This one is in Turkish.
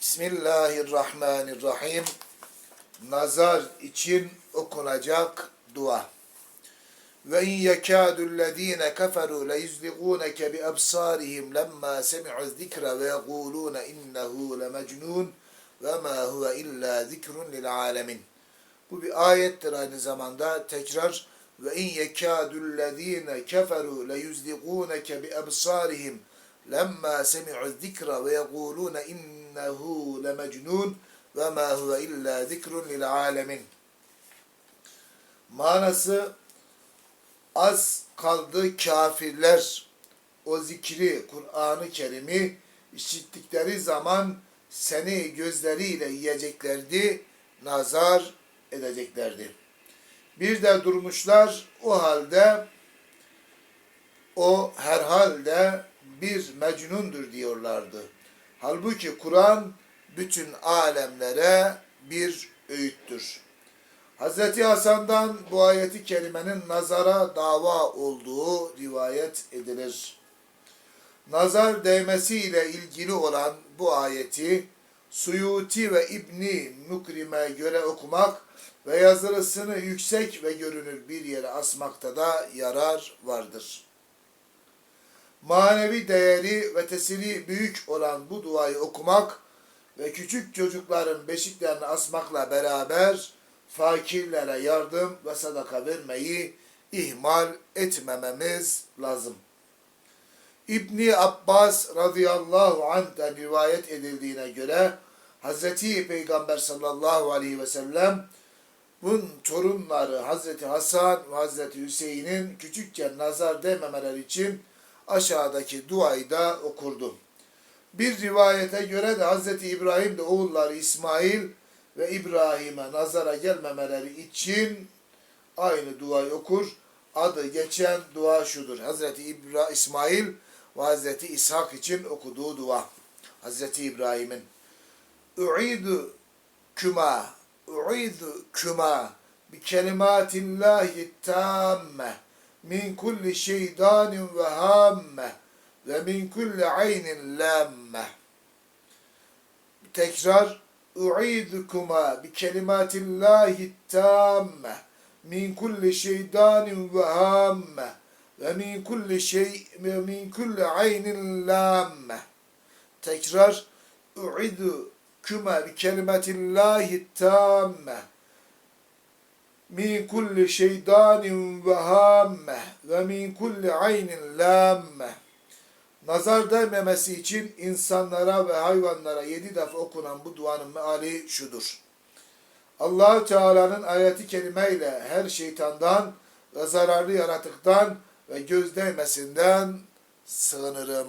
Bismillahirrahmanirrahim. Nazar için okunacak dua. Ve in yekâdullezîne keferû leyuzligûneke bi absârihim lemmâ semi'u zikra ve yegûlûne innehu lemecnûn ve mâ huve illâ zikrun lil âlemin. Bu bir ayettir aynı zamanda. Tekrar ve in yekâdullezîne keferû leyuzligûneke bi absârihim lemma semi'u zikra ve yegulun innehu lemecnun ve ma huve illa zikrun lil alemin. Manası az kaldı kafirler o zikri Kur'an-ı Kerim'i işittikleri zaman seni gözleriyle yiyeceklerdi, nazar edeceklerdi. Bir de durmuşlar o halde o herhalde bir mecnundur diyorlardı. Halbuki Kur'an bütün alemlere bir öğüttür. Hz. Hasan'dan bu ayeti kerimenin nazara dava olduğu rivayet edilir. Nazar değmesiyle ilgili olan bu ayeti Suyuti ve İbni Mukrim'e göre okumak ve yazılısını yüksek ve görünür bir yere asmakta da yarar vardır manevi değeri ve tesiri büyük olan bu duayı okumak ve küçük çocukların beşiklerini asmakla beraber fakirlere yardım ve sadaka vermeyi ihmal etmememiz lazım. İbni Abbas radıyallahu anh'ten rivayet edildiğine göre Hazreti Peygamber sallallahu aleyhi ve sellem bunun torunları Hazreti Hasan ve Hazreti Hüseyin'in küçükken nazar değmemeler için aşağıdaki duayı da okurdu. Bir rivayete göre de Hz. İbrahim de oğulları İsmail ve İbrahim'e nazara gelmemeleri için aynı duayı okur. Adı geçen dua şudur. Hz. İbra İsmail ve Hz. İshak için okuduğu dua. Hz. İbrahim'in U'idu küma U'idu küma bi kelimatillahi tamme min kulli şeydanin ve hamme ve min kulli aynin lamme. Tekrar u'idukuma bi kelimatillahi tamme min kulli şeydanin ve hamme ve min kulli şey ve min kulli aynin lamme. Tekrar u'idu kuma bi kelimatillahi tamme min kulli şeytanin ve hamme ve min kulli aynin lamme. Nazar değmemesi için insanlara ve hayvanlara yedi defa okunan bu duanın meali şudur. allah Teala'nın ayeti kerimeyle her şeytandan ve zararlı yaratıktan ve göz değmesinden sığınırım.